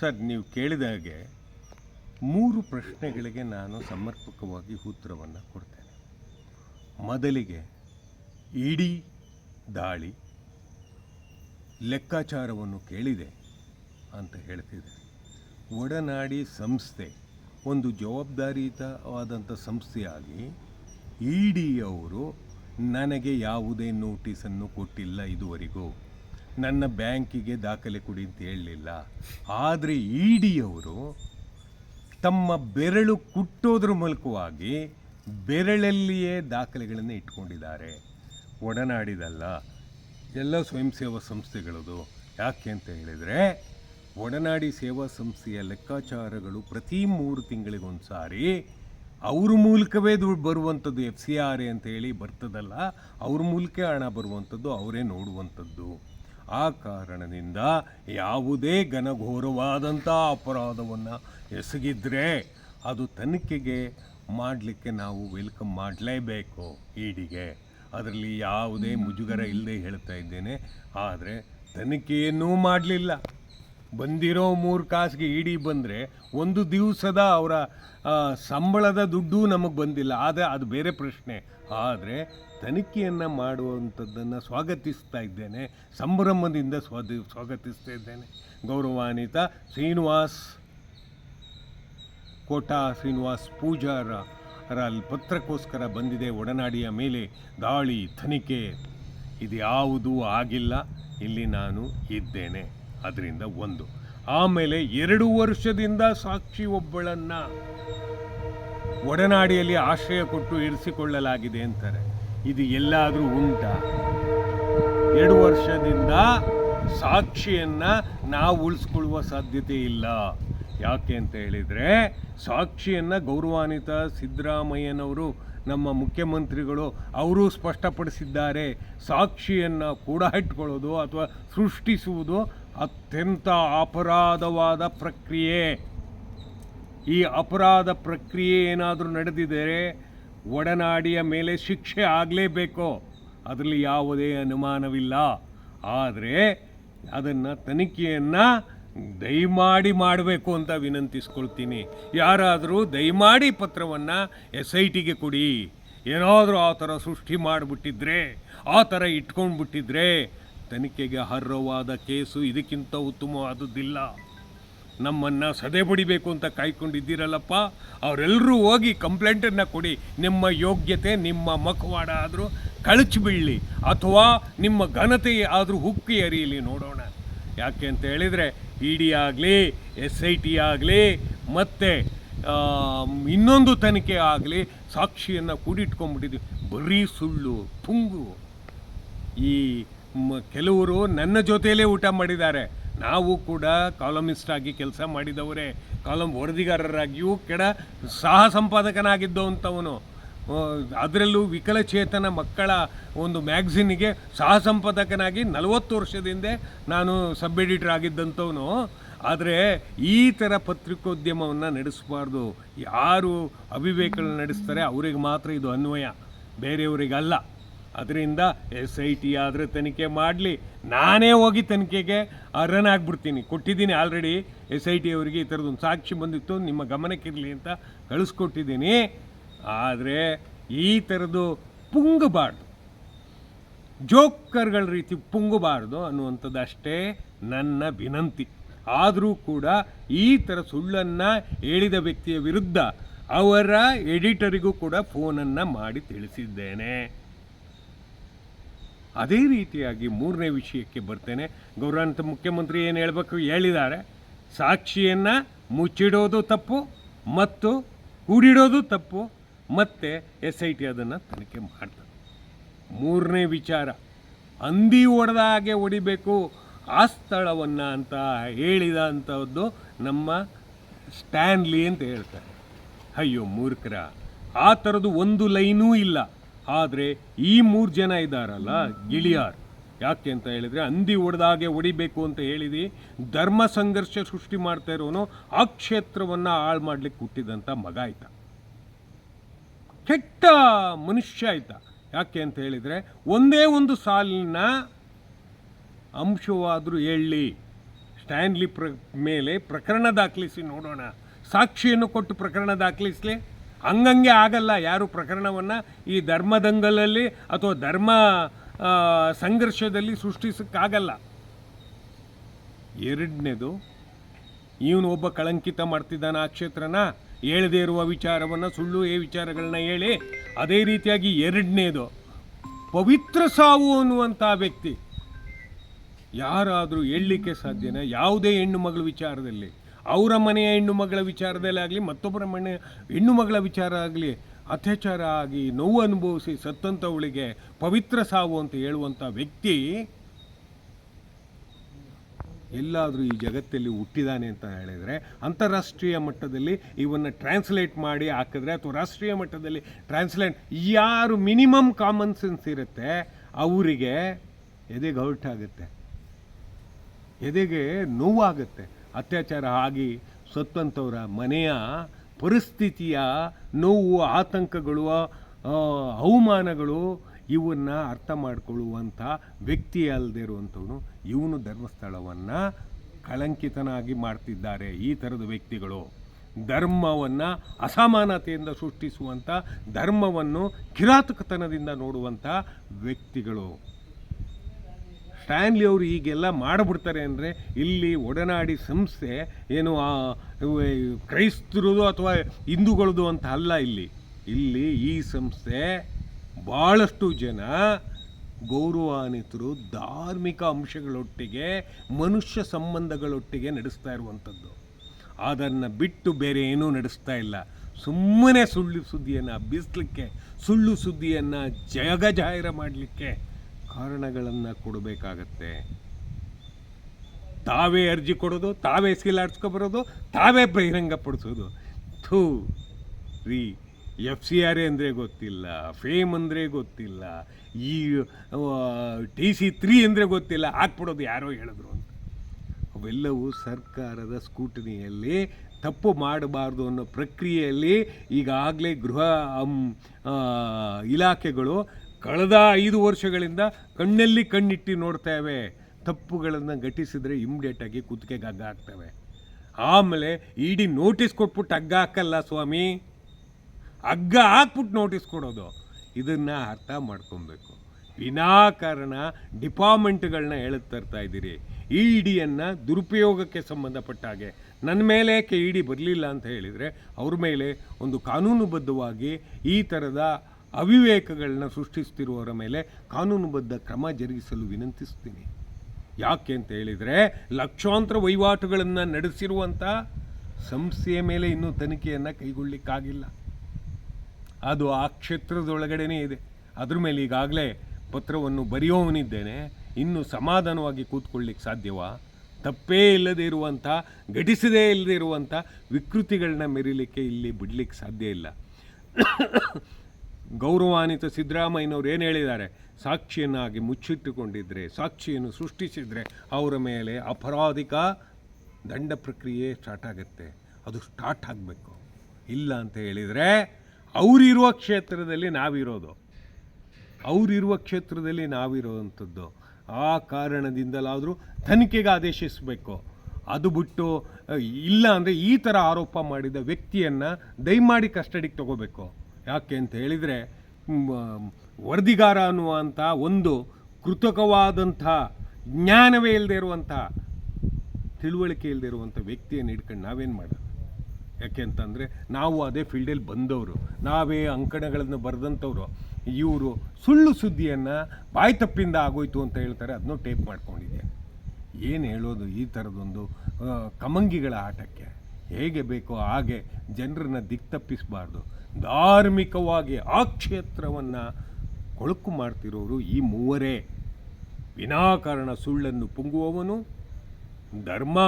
Sir, ನೀವು ಕೇಳಿದ ಹಾಗೆ ಮೂರು ಪ್ರಶ್ನೆಗಳಿಗೆ ನಾನು ಸಮರ್ಪಕವಾಗಿ ಉತ್ತರವನ್ನು ಕೊಡ್ತೇನೆ. ಮೊದಲಿಗೆ ಇಡೀ ದಾಳಿ ಲೆಕ್ಕಾಚಾರವನ್ನು ಕೇಳಿದೆ ಅಂತ ಹೇಳ್ತಿದೆ. ಒಡನಾಡಿ ಸಂಸ್ಥೆ ಒಂದು ಜವಾಬ್ದಾರಿಯುತವಾದಂಥ ಸಂಸ್ಥೆಯಾಗಿ ಇ ಅವರು ನನಗೆ ಯಾವುದೇ ನೋಟಿಸನ್ನು ಕೊಟ್ಟಿಲ್ಲ ಇದುವರೆಗೂ. ನನ್ನ ಬ್ಯಾಂಕಿಗೆ ದಾಖಲೆ ಕೊಡಿ ಅಂತ ಹೇಳಲಿಲ್ಲ. ಆದರೆ ಇ ಡಿಯವರು ತಮ್ಮ ಬೆರಳು ಕುಟ್ಟೋದ್ರ ಮೂಲಕವಾಗಿ ಬೆರಳಲ್ಲಿಯೇ ದಾಖಲೆಗಳನ್ನು ಇಟ್ಕೊಂಡಿದ್ದಾರೆ. ಒಡನಾಡಿದಲ್ಲ, ಎಲ್ಲ ಸ್ವಯಂ ಸೇವಾ ಸಂಸ್ಥೆಗಳದು. ಯಾಕೆ ಅಂತ ಹೇಳಿದರೆ, ಒಡನಾಡಿ ಸೇವಾ ಸಂಸ್ಥೆಯ ಲೆಕ್ಕಾಚಾರಗಳು ಪ್ರತಿ ಮೂರು ತಿಂಗಳಿಗೊಂದು ಸಾರಿ ಅವ್ರ ಮೂಲಕವೇ ದುಡ್ಡು ಬರುವಂಥದ್ದು ಎಫ್ ಸಿ ಆರ್ ಎ ಅಂತ ಹೇಳಿ ಬರ್ತದಲ್ಲ, ಅವ್ರ ಮೂಲಕ ಹಣ ಬರುವಂಥದ್ದು ಅವರೇ ನೋಡುವಂಥದ್ದು. ಆ ಕಾರಣದಿಂದ ಯಾವುದೇ ಘನಘೋರವಾದಂಥ ಅಪರಾಧವನ್ನು ಎಸಗಿದ್ರೆ ಅದು ತನಿಖೆಗೆ ಮಾಡಲಿಕ್ಕೆ ನಾವು ವೆಲ್ಕಮ್ ಮಾಡಲೇಬೇಕು ಈಡಿಗೆ. ಅದರಲ್ಲಿ ಯಾವುದೇ ಮುಜುಗರ ಇಲ್ಲದೆ ಹೇಳ್ತಾ ಇದ್ದೇನೆ, ಆದರೆ ತನಿಖೆಯನ್ನೂ ಮಾಡಲಿಲ್ಲ. ಬಂದಿರೋ ಮೂರು ಕಾಸಿಗೆ ಇಡಿ ಬಂದರೆ ಒಂದು ದಿವಸದ ಅವರ ಸಂಬಳದ ದುಡ್ಡು ನಮಗೆ ಬಂದಿಲ್ಲ. ಆದರೆ ಅದು ಬೇರೆ ಪ್ರಶ್ನೆ. ಆದರೆ ತನಿಖೆಯನ್ನು ಮಾಡುವಂಥದ್ದನ್ನು ಸ್ವಾಗತಿಸ್ತಾ ಇದ್ದೇನೆ. ಸಂಭ್ರಮದಿಂದ ಸ್ವಾದಿ, ಸ್ವಾಗತಿಸ್ತಾ ಇದ್ದೇನೆ. ಗೌರವಾನ್ವಿತ ಶ್ರೀನಿವಾಸ್ ಕೋಟಾ, ಶ್ರೀನಿವಾಸ್ ಪೂಜಾರ ಅಲ್ಲಿ ಪತ್ರಕ್ಕೋಸ್ಕರ ಬಂದಿದೆ. ಒಡನಾಡಿಯ ಮೇಲೆ ದಾಳಿ, ತನಿಖೆ. ಇದು ಯಾವುದೂ ಆಗಿಲ್ಲ. ಇಲ್ಲಿ ನಾನು ಇದ್ದೇನೆ. ಅದರಿಂದ ಒಂದು. ಆಮೇಲೆ ಎರಡು ವರ್ಷದಿಂದ ಸಾಕ್ಷಿ ಒಬ್ಬಳನ್ನು ಒಡನಾಡಿಯಲ್ಲಿ ಆಶ್ರಯ ಕೊಟ್ಟು ಇರಿಸಿಕೊಳ್ಳಲಾಗಿದೆ ಅಂತಾರೆ. ಇದು ಎಲ್ಲಾದರೂ ಉಂಟಾ? ಎರಡು ವರ್ಷದಿಂದ ಸಾಕ್ಷಿಯನ್ನ ನಾವು ಉಳಿಸ್ಕೊಳ್ಳುವ ಸಾಧ್ಯತೆ ಇಲ್ಲ. ಯಾಕೆ ಅಂತ ಹೇಳಿದರೆ, ಸಾಕ್ಷಿಯನ್ನ ಗೌರವಾನ್ವಿತ ಸಿದ್ದರಾಮಯ್ಯನವರು ನಮ್ಮ ಮುಖ್ಯಮಂತ್ರಿಗಳು ಅವರು ಸ್ಪಷ್ಟಪಡಿಸಿದ್ದಾರೆ. ಸಾಕ್ಷಿಯನ್ನು ಕೂಡ ಇಟ್ಕೊಳ್ಳೋದು ಅಥವಾ ಸೃಷ್ಟಿಸುವುದು ಅತ್ಯಂತ ಅಪರಾಧವಾದ ಪ್ರಕ್ರಿಯೆ. ಈ ಅಪರಾಧ ಪ್ರಕ್ರಿಯೆ ಏನಾದರೂ ನಡೆದಿದ್ದರೆ ಒಡನಾಡಿಯ ಮೇಲೆ ಶಿಕ್ಷೆ ಆಗಲೇಬೇಕು. ಅದರಲ್ಲಿ ಯಾವುದೇ ಅನುಮಾನವಿಲ್ಲ. ಆದರೆ ಅದನ್ನು ತನಿಖೆಯನ್ನು ದಯಮಾಡಿ ಮಾಡಬೇಕು ಅಂತ ವಿನಂತಿಸ್ಕೊಳ್ತೀನಿ. ಯಾರಾದರೂ ದಯಮಾಡಿ ಪತ್ರವನ್ನು ಎಸ್ ಐ ಟಿಗೆ ಕೊಡಿ. ಏನಾದರೂ ಆ ಥರ ಸೃಷ್ಟಿ ಮಾಡಿಬಿಟ್ಟಿದ್ರೆ, ಆ ಥರ ಇಟ್ಕೊಂಡ್ಬಿಟ್ಟಿದ್ರೆ ತನಿಖೆಗೆ ಅರ್ಹವಾದ ಕೇಸು ಇದಕ್ಕಿಂತ ಉತ್ತಮವಾದದ್ದಿಲ್ಲ. ನಮ್ಮನ್ನು ಸದೆ ಬಡಿಬೇಕು ಅಂತ ಕಾಯ್ಕೊಂಡಿದ್ದೀರಲ್ಲಪ್ಪ? ಅವರೆಲ್ಲರೂ ಹೋಗಿ ಕಂಪ್ಲೇಂಟನ್ನು ಕೊಡಿ. ನಿಮ್ಮ ಯೋಗ್ಯತೆ, ನಿಮ್ಮ ಮಖವಾಡ ಆದರೂ ಕಳಚಿ ಬೀಳಲಿ. ಅಥವಾ ನಿಮ್ಮ ಘನತೆ ಆದರೂ ಹುಕ್ಕಿ ಅರಿಯಲಿ ನೋಡೋಣ. ಯಾಕೆ ಅಂತ ಹೇಳಿದರೆ ಇ ಡಿ ಆಗಲಿ ಎಸ್ ಐ ಟಿ ಆಗಲಿ, ಮತ್ತು ಇನ್ನೊಂದು ತನಿಖೆ ಆಗಲಿ ಸಾಕ್ಷಿಯನ್ನು ಕೂಡಿಟ್ಕೊಂಡ್ಬಿಟ್ಟಿದ್ವಿ ಬರೀ ಸುಳ್ಳು ಪುಂಗು ಈ ಕೆಲವರು ನನ್ನ ಜೊತೆಯಲ್ಲೇ ಊಟ ಮಾಡಿದ್ದಾರೆ. ನಾವು ಕೂಡ ಕಾಲಮಿಸ್ಟ್ ಆಗಿ ಕೆಲಸ ಮಾಡಿದವರೇ. ಕಾಲಮ್ ವರದಿಗಾರರಾಗಿಯೂ ಕೆಡ ಸಹ ಸಂಪಾದಕನಾಗಿದ್ದು ಅಂತವನು ಅದರಲ್ಲೂ ವಿಕಲಚೇತನ ಮಕ್ಕಳ ಒಂದು ಮ್ಯಾಗ್ಝಿನ್ಗೆ ಸಹ ಸಂಪಾದಕನಾಗಿ ನಲವತ್ತು ವರ್ಷದಿಂದ ನಾನು ಸಬ್ ಎಡಿಟರ್ ಆಗಿದ್ದಂಥವನು ಆದರೆ ಈ ಥರ ಪತ್ರಿಕೋದ್ಯಮವನ್ನು ನಡೆಸಬಾರ್ದು. ಯಾರು ಅಭಿವೇಕಗಳನ್ನ ನಡೆಸ್ತಾರೆ, ಅವರಿಗೆ ಮಾತ್ರ ಇದು ಅನ್ವಯ. ಬೇರೆಯವರಿಗಲ್ಲ. ಅದರಿಂದ ಎಸ್ ಐ ಟಿ ಆದರೆ ತನಿಖೆ ಮಾಡಲಿ. ನಾನೇ ಹೋಗಿ ತನಿಖೆಗೆ ಅರ್ಹನಾಗ್ಬಿಡ್ತೀನಿ. ಕೊಟ್ಟಿದ್ದೀನಿ ಆಲ್ರೆಡಿ ಎಸ್ ಐ ಟಿ ಅವರಿಗೆ ಈ ಥರದೊಂದು ಸಾಕ್ಷಿ ಬಂದಿತ್ತು. ನಿಮ್ಮ ಗಮನಕ್ಕಿರಲಿ ಅಂತ ಕಳಿಸ್ಕೊಟ್ಟಿದ್ದೀನಿ. ಆದರೆ ಈ ಥರದ್ದು ಪುಂಗಬಾರ್ದು. ಜೋಕರ್ಗಳ ರೀತಿ ಪುಂಗಬಾರ್ದು ಅನ್ನುವಂಥದ್ದಷ್ಟೇ ನನ್ನ ವಿನಂತಿ. ಆದರೂ ಕೂಡ ಈ ಥರ ಸುಳ್ಳನ್ನು ಹೇಳಿದ ವ್ಯಕ್ತಿಯ ವಿರುದ್ಧ ಅವರ ಎಡಿಟರಿಗೂ ಕೂಡ ಫೋನನ್ನು ಮಾಡಿ ತಿಳಿಸಿದ್ದೇನೆ. ಅದೇ ರೀತಿಯಾಗಿ ಮೂರನೇ ವಿಷಯಕ್ಕೆ ಬರ್ತೇನೆ. ಗೌರವಾನ್ವಿತ ಮುಖ್ಯಮಂತ್ರಿ ಏನು ಹೇಳಬೇಕು? ಹೇಳಿದ್ದಾರೆ. ಸಾಕ್ಷಿಯನ್ನು ಮುಚ್ಚಿಡೋದು ತಪ್ಪು ಮತ್ತು ಕೂಡಿಡೋದು ತಪ್ಪು ಮತ್ತು ಎಸ್ ಐ ಟಿ ಅದನ್ನು ತನಿಖೆ ಮಾಡ್ತದೆ. ಮೂರನೇ ವಿಚಾರ ಅಂದಿ ಹೊಡೆದ ಹಾಗೆ ಹೊಡಿಬೇಕು. ಆ ಸ್ಥಳವನ್ನು ಅಂತ ಹೇಳಿದ ಅಂಥದ್ದು ನಮ್ಮ ಸ್ಟ್ಯಾನ್ಲಿ ಅಂತ ಹೇಳ್ತಾರೆ. ಅಯ್ಯೋ, ಮೂರ್ಖರ. ಆ ಥರದ್ದು ಒಂದು ಲೈನೂ ಇಲ್ಲ. ಆದರೆ ಈ ಮೂರು ಜನ ಇದ್ದಾರಲ್ಲ ಗಿಳಿಯಾರ್. ಯಾಕೆ ಅಂತ ಹೇಳಿದರೆ ಹಂದಿ ಹಾಗೆ ಹೊಡಿಬೇಕು ಅಂತ ಹೇಳಿದಿ, ಧರ್ಮ ಸಂಘರ್ಷ ಸೃಷ್ಟಿ ಮಾಡ್ತಾ ಇರೋನು, ಆ ಕ್ಷೇತ್ರವನ್ನು ಹಾಳು ಮಾಡಲಿಕ್ಕೆ ಹುಟ್ಟಿದಂಥ ಮಗ ಆಯ್ತ. ಕೆಟ್ಟ ಮನುಷ್ಯ ಆಯ್ತ. ಯಾಕೆ ಅಂತ ಹೇಳಿದರೆ ಒಂದೇ ಒಂದು ಸಾಲಿನ ಅಂಶವಾದರೂ ಹೇಳಿ, ಸ್ಟ್ಯಾನ್ಲಿ ಪ್ರ ಮೇಲೆ ಪ್ರಕರಣ ದಾಖಲಿಸಿ ನೋಡೋಣ. ಸಾಕ್ಷಿಯನ್ನು ಕೊಟ್ಟು ಪ್ರಕರಣ ದಾಖಲಿಸಲಿ. ಹಂಗಂಗೆ ಆಗಲ್ಲ ಯಾರು ಪ್ರಕರಣವನ್ನು ಈ ಧರ್ಮದಂಗಲಲ್ಲಿ ಅಥವಾ ಧರ್ಮ ಸಂಘರ್ಷದಲ್ಲಿ ಸೃಷ್ಟಿಸೋಕ್ಕಾಗಲ್ಲ. ಎರಡನೇದು, ಇವನು ಒಬ್ಬ ಕಳಂಕಿತ ಮಾಡ್ತಿದ್ದಾನೆ ಆ ಕ್ಷೇತ್ರನ, ಹೇಳದೇ ಇರುವ ವಿಚಾರವನ್ನು, ಸುಳ್ಳು ಏ ವಿಚಾರಗಳನ್ನ ಹೇಳಿ, ಅದೇ ರೀತಿಯಾಗಿ ಎರಡನೇದು, ಪವಿತ್ರ ಸಾವು ಅನ್ನುವಂಥ ವ್ಯಕ್ತಿ. ಯಾರಾದರೂ ಹೇಳಲಿಕ್ಕೆ ಸಾಧ್ಯನಾ? ಯಾವುದೇ ಹೆಣ್ಣು ಮಗಳ ವಿಚಾರದಲ್ಲಿ. ಅವರ ಮನೆಯ ಹೆಣ್ಣು ಮಗಳ ವಿಚಾರದಲ್ಲಿ ಆಗಲಿ, ಮತ್ತೊಬ್ಬರ ಮನೆ ಹೆಣ್ಣು ಮಗಳ ವಿಚಾರ ಆಗಲಿ, ಅತ್ಯಾಚಾರ ಆಗಿ, ನೋವು ಅನುಭವಿಸಿ ಸತ್ತಂಥವಳಿಗೆ ಪವಿತ್ರ ಸಾವು ಅಂತ ಹೇಳುವಂಥ ವ್ಯಕ್ತಿ ಎಲ್ಲಾದರೂ ಈ ಜಗತ್ತಲ್ಲಿ ಹುಟ್ಟಿದಾನೆ ಅಂತ ಹೇಳಿದರೆ, ಅಂತಾರಾಷ್ಟ್ರೀಯ ಮಟ್ಟದಲ್ಲಿ ಇವನ್ನು ಟ್ರಾನ್ಸ್ಲೇಟ್ ಮಾಡಿ ಹಾಕಿದ್ರೆ ಅಥವಾ ರಾಷ್ಟ್ರೀಯ ಮಟ್ಟದಲ್ಲಿ ಟ್ರಾನ್ಸ್ಲೇಟ್ ಯಾರು ಮಿನಿಮಮ್ ಕಾಮನ್ ಸೆನ್ಸ್ ಇರುತ್ತೆ, ಅವರಿಗೆ ಎದೆಗೆ ಔಟಾಗುತ್ತೆ ಎದೆಗೆ ನೋವಾಗುತ್ತೆ ಅತ್ಯಾಚಾರ ಆಗಿ ಸತ್ತಂಥವ್ರ ಮನೆಯ ಪರಿಸ್ಥಿತಿಯ ನೋವು, ಆತಂಕಗಳು ಅವಮಾನಗಳು ಇವನ್ನು ಅರ್ಥ ಮಾಡಿಕೊಳ್ಳುವಂಥ ವ್ಯಕ್ತಿ ಅಲ್ಲದೆ ಇರುವಂಥವನು ಇವನು ಧರ್ಮಸ್ಥಳವನ್ನು ಕಳಂಕಿತನಾಗಿ ಮಾಡ್ತಿದ್ದಾರೆ ಈ ಥರದ ವ್ಯಕ್ತಿಗಳು. ಧರ್ಮವನ್ನು ಅಸಮಾನತೆಯಿಂದ ಸೃಷ್ಟಿಸುವಂಥ ಧರ್ಮವನ್ನು ಕಿರಾತಕತನದಿಂದ ನೋಡುವಂಥ ವ್ಯಕ್ತಿಗಳು. ಸ್ಟ್ಯಾನ್ಲಿ ಅವರು ಈಗೆಲ್ಲ ಮಾಡಿಬಿಡ್ತಾರೆ ಅಂದರೆ ಇಲ್ಲಿ ಒಡನಾಡಿ ಸಂಸ್ಥೆ ಏನು ಕ್ರೈಸ್ತರದು ಅಥವಾ ಹಿಂದೂಗಳದು ಅಂತ ಅಲ್ಲ ಇಲ್ಲಿ. ಇಲ್ಲಿ ಈ ಸಂಸ್ಥೆ ಭಾಳಷ್ಟು ಜನ ಗೌರವಾನ್ವಿತರು, ಧಾರ್ಮಿಕ ಅಂಶಗಳೊಟ್ಟಿಗೆ, ಮನುಷ್ಯ ಸಂಬಂಧಗಳೊಟ್ಟಿಗೆ ನಡೆಸ್ತಾ ಇರುವಂಥದ್ದು. ಅದನ್ನು ಬಿಟ್ಟು ಬೇರೆ ಏನೂ ನಡೆಸ್ತಾ ಇಲ್ಲ. ಸುಮ್ಮನೆ ಸುಳ್ಳು ಸುದ್ದಿಯನ್ನು ಬಿಸ್ಲಿಕ್ಕೆ, ಸುಳ್ಳು ಸುದ್ದಿಯನ್ನು ಜಗ ಜಾಹೀರ ಮಾಡಲಿಕ್ಕೆ ಕಾರಣಗಳನ್ನು ಕೊಡಬೇಕಾಗತ್ತೆ. ತಾವೇ ಅರ್ಜಿ ಕೊಡೋದು, ತಾವೇ ಬರೋದು ತಾವೇ ಬಹಿರಂಗಪಡಿಸೋದು ಥೂ, ರೀ ಎಫ್ ಸಿ ಆರ್ ಎ ಅಂದರೆ ಗೊತ್ತಿಲ್ಲ ಫೇಮ್ ಅಂದರೆ ಗೊತ್ತಿಲ್ಲ, ಈ ಟಿ ಸಿ ತ್ರೀ ಅಂದರೆ ಗೊತ್ತಿಲ್ಲ, ಹಾಕ್ಬಿಡೋದು ಯಾರೋ ಹೇಳಿದ್ರು ಅಂತ. ಅವೆಲ್ಲವೂ ಸರ್ಕಾರದ ಸ್ಕೂಟನಿಯಲ್ಲಿ ತಪ್ಪು ಮಾಡಬಾರ್ದು ಅನ್ನೋ ಪ್ರಕ್ರಿಯೆಯಲ್ಲಿ ಈಗಾಗಲೇ ಗೃಹ ಇಲಾಖೆಗಳು ಕಳೆದ ಐದು ವರ್ಷಗಳಿಂದ ಕಣ್ಣಲ್ಲಿ ಕಣ್ಣಿಟ್ಟು ನೋಡ್ತೇವೆ. ತಪ್ಪುಗಳನ್ನು ಘಟಿಸಿದರೆ ಇಮ್ಡಿಯೇಟಾಗಿ ಕುತ್ತಿಗೆಗೆ ಹಗ್ಗ ಹಾಕ್ತವೆ ಆಮೇಲೆ ಇಡಿ ನೋಟಿಸ್ ಕೊಟ್ಬಿಟ್ಟು ಹಗ್ಗ ಹಾಕಲ್ಲ ಸ್ವಾಮಿ. ಹಗ್ಗ ಹಾಕ್ಬಿಟ್ಟು ನೋಟಿಸ್ ಕೊಡೋದು. ಇದನ್ನು ಅರ್ಥ ಮಾಡ್ಕೊಬೇಕು. ವಿನಾಕಾರಣ ಡಿಪಾರ್ಟ್ಮೆಂಟ್ಗಳನ್ನ ಹೇಳುತ್ತಾ ತರ್ತಾ ಇದ್ದೀರಿ. ಇ ಇಡಿಯನ್ನು ದುರುಪಯೋಗಕ್ಕೆ ಸಂಬಂಧಪಟ್ಟ ಹಾಗೆ. ನನ್ನ ಮೇಲೆ ಕೆ ಇ ಬರಲಿಲ್ಲ ಅಂತ ಹೇಳಿದರೆ ಅವ್ರ ಮೇಲೆ ಒಂದು ಕಾನೂನುಬದ್ಧವಾಗಿ ಈ ಥರದ ಅವಿವೇಕಗಳನ್ನ ಸೃಷ್ಟಿಸ್ತಿರುವವರ ಮೇಲೆ ಕಾನೂನುಬದ್ಧ ಕ್ರಮ ಜರುಗಿಸಲು ವಿನಂತಿಸ್ತೀನಿ. ಯಾಕೆ ಅಂತ ಹೇಳಿದರೆ ಲಕ್ಷಾಂತರ ವಹಿವಾಟುಗಳನ್ನು ನಡೆಸಿರುವಂಥ ಸಂಸ್ಥೆಯ ಮೇಲೆ ಇನ್ನೂ ತನಿಖೆಯನ್ನು ಕೈಗೊಳ್ಳಿಕ್ಕಾಗಿಲ್ಲ. ಅದು ಆ ಕ್ಷೇತ್ರದೊಳಗಡೆನೇ ಇದೆ. ಅದ್ರ ಮೇಲೆ ಈಗಾಗಲೇ ಪತ್ರವನ್ನು ಬರೆಯೋವನಿದ್ದೇನೆ ಇನ್ನು ಸಮಾಧಾನವಾಗಿ ಕೂತ್ಕೊಳ್ಳಿಕ್ಕೆ ಸಾಧ್ಯವಾ? ತಪ್ಪೇ ಇಲ್ಲದೇ ಇರುವಂಥ ಘಟಿಸದೇ ಇಲ್ಲದೇ ಇರುವಂಥ ವಿಕೃತಿಗಳನ್ನ ಮೆರಿಲಿಕ್ಕೆ ಇಲ್ಲಿ ಬಿಡಲಿಕ್ಕೆ ಸಾಧ್ಯ ಇಲ್ಲ. ಗೌರವಾನ್ವಿತ ಸಿದ್ದರಾಮಯ್ಯನವ್ರು ಏನು ಹೇಳಿದ್ದಾರೆ? ಸಾಕ್ಷಿಯನ್ನಾಗಿ ಮುಚ್ಚಿಟ್ಟುಕೊಂಡಿದ್ದರೆ ಸಾಕ್ಷಿಯನ್ನು ಸೃಷ್ಟಿಸಿದರೆ ಅವರ ಮೇಲೆ ಅಪರಾಧಿಕ ದಂಡ ಪ್ರಕ್ರಿಯೆ ಸ್ಟಾರ್ಟ್ ಆಗುತ್ತೆ. ಅದು ಸ್ಟಾರ್ಟ್ ಆಗಬೇಕು. ಇಲ್ಲ ಅಂತ ಹೇಳಿದರೆ ಅವರಿರುವ ಕ್ಷೇತ್ರದಲ್ಲಿ ನಾವಿರೋದು. ಅವರಿರುವ ಕ್ಷೇತ್ರದಲ್ಲಿ ನಾವಿರೋವಂಥದ್ದು. ಆ ಕಾರಣದಿಂದಲಾದರೂ ತನಿಖೆಗೆ ಆದೇಶಿಸಬೇಕು. ಅದು ಬಿಟ್ಟು ಇಲ್ಲ ಅಂದರೆ ಈ ಥರ ಆರೋಪ ಮಾಡಿದ ವ್ಯಕ್ತಿಯನ್ನು ದಯಮಾಡಿ ಕಸ್ಟಡಿಗೆ ತಗೋಬೇಕು. ಯಾಕೆ ಅಂತ ಹೇಳಿದರೆ ವರದಿಗಾರ ಅನ್ನುವಂಥ ಒಂದು ಕೃತಕವಾದಂಥ ಜ್ಞಾನವೇ ಇಲ್ಲದೆ ಇರುವಂಥ, ತಿಳುವಳಿಕೆ ಇಲ್ಲದೆ ಇರುವಂಥ ವ್ಯಕ್ತಿಯನ್ನು ಹಿಡ್ಕೊಂಡು ನಾವೇನು ಮಾಡೋದು? ಯಾಕೆ ಅಂತಂದರೆ, ನಾವು ಅದೇ ಫೀಲ್ಡಲ್ಲಿ ಬಂದವರು, ನಾವೇ ಅಂಕಣಗಳನ್ನು ಬರೆದಂಥವ್ರು, ಇವರು ಸುಳ್ಳು ಸುದ್ದಿಯನ್ನು ಬಾಯಿ ತಪ್ಪಿಂದ ಆಗೋಯ್ತು ಅಂತ ಹೇಳ್ತಾರೆ ಅದನ್ನೂ ಟೇಪ್ ಮಾಡ್ಕೊಂಡಿದ್ದೆ. ಏನು ಹೇಳೋದು ಈ ಥರದೊಂದು ಕಮಂಗಿಗಳ ಆಟಕ್ಕೆ? ಹೇಗೆ ಬೇಕೋ ಹಾಗೆ ಜನರನ್ನ ದಿಕ್ತಪ್ಪಿಸಬಾರ್ದು. ಧಾರ್ಮಿಕವಾಗಿ ಆ ಕ್ಷೇತ್ರವನ್ನು ಕೊಳಕು ಮಾಡ್ತಿರೋರು ಈ ಮೂವರೇ. ವಿನಾಕಾರಣ ಸುಳ್ಳನ್ನು ಪುಂಗುವವನು, ಧರ್ಮ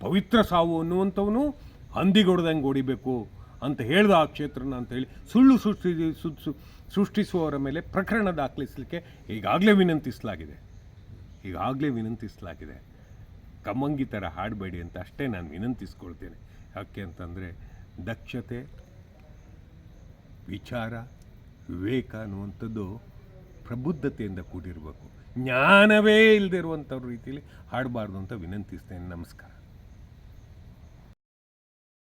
ಪವಿತ್ರ ಸಾವು ಅನ್ನುವಂಥವನು, ಹಂದಿಗೊಡ್ದಂಗೆ ಹೊಡಿಬೇಕು ಅಂತ ಹೇಳ್ದ ಆ ಕ್ಷೇತ್ರನ ಅಂತೇಳಿ ಸುಳ್ಳು ಸೃಷ್ಟಿ ಸೃಷ್ಟಿಸುವವರ ಮೇಲೆ ಪ್ರಕರಣ ದಾಖಲಿಸಲಿಕ್ಕೆ ಈಗಾಗಲೇ ವಿನಂತಿಸಲಾಗಿದೆ. ಈಗಾಗಲೇ ವಿನಂತಿಸಲಾಗಿದೆ. ಕಮ್ಮಂಗಿ ಥರ ಹಾಡಬೇಡಿ ಅಂತ ಅಷ್ಟೇ ನಾನು ವಿನಂತಿಸ್ಕೊಳ್ತೇನೆ. ಯಾಕೆ ಅಂತಂದರೆ ದಕ್ಷತೆ ವಿಚಾರ ವಿವೇಕ ಅನ್ನುವಂಥದ್ದು ಪ್ರಬುದ್ಧತೆಯಿಂದ ಕೂಡಿರಬೇಕು. ಜ್ಞಾನವೇ ಇಲ್ಲದೇ ಇರುವಂಥವ್ರ ರೀತಿಯಲ್ಲಿ ಹಾಡಬಾರ್ದು ಅಂತ ವಿನಂತಿಸ್ತೇನೆ. ನಮಸ್ಕಾರ.